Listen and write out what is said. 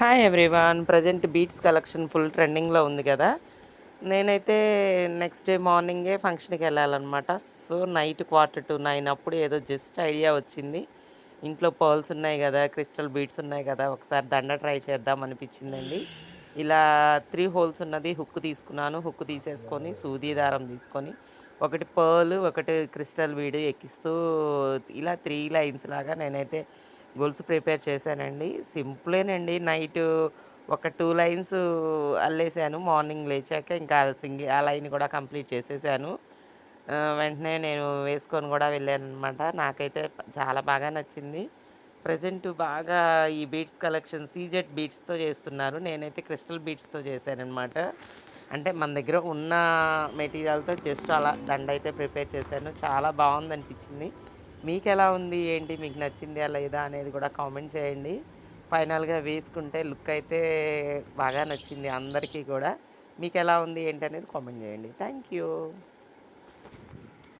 Hi everyone present beats collection full ట్రెండింగ్లో ఉంది కదా. నేనైతే నెక్స్ట్ డే మార్నింగే ఫంక్షన్కి వెళ్ళాలన్నమాట. So night quarter to nine అప్పుడు ఏదో జస్ట్ ఐడియా వచ్చింది. ఇంట్లో పర్ల్స్ ఉన్నాయి కదా క్రిస్టల్ బీట్స్ ఉన్నాయి కదా ఒకసారి దండ ట్రై చేద్దాం అనిపించిందండి. ఇలా త్రీ హోల్స్ ఉన్నది హుక్ తీసుకున్నాను. హుక్ తీసేసుకొని సూది దారం తీసుకొని ఒకటి పర్ల్ ఒకటి క్రిస్టల్ బీడ్ ఎక్కిస్తూ ఇలా త్రీ లైన్స్ లాగా నేనైతే గొలుసు ప్రిపేర్ చేశానండి. సింపులేనండి. నైట్ ఒక టూ లైన్స్ అల్లేసాను. మార్నింగ్ లేచాక ఇంకా సింగి ఆ లైన్ కూడా కంప్లీట్ చేసేసాను. వెంటనే నేను వేసుకొని కూడా వెళ్ళాను అనమాట నాకైతే చాలా బాగా నచ్చింది. ప్రజెంట్ బాగా ఈ బీట్స్ కలెక్షన్ సీజెట్ బీట్స్తో చేస్తున్నారు. నేనైతే క్రిస్టల్ బీట్స్తో చేశానమాట అంటే మన దగ్గర ఉన్న మెటీరియల్తో జస్ట్ అలా దండ అయితే ప్రిపేర్ చేశాను. చాలా బాగుంది అనిపించింది మీకు ఎలా ఉంది? ఏంటి? మీకు నచ్చిందా లేదా అనేది కూడా కామెంట్ చేయండి. ఫైనల్గా వేసుకుంటే లుక్ అయితే బాగా నచ్చింది అందరికీ కూడా. మీకు ఎలా ఉంది? ఏంటి అనేది కామెంట్ చేయండి. Thank you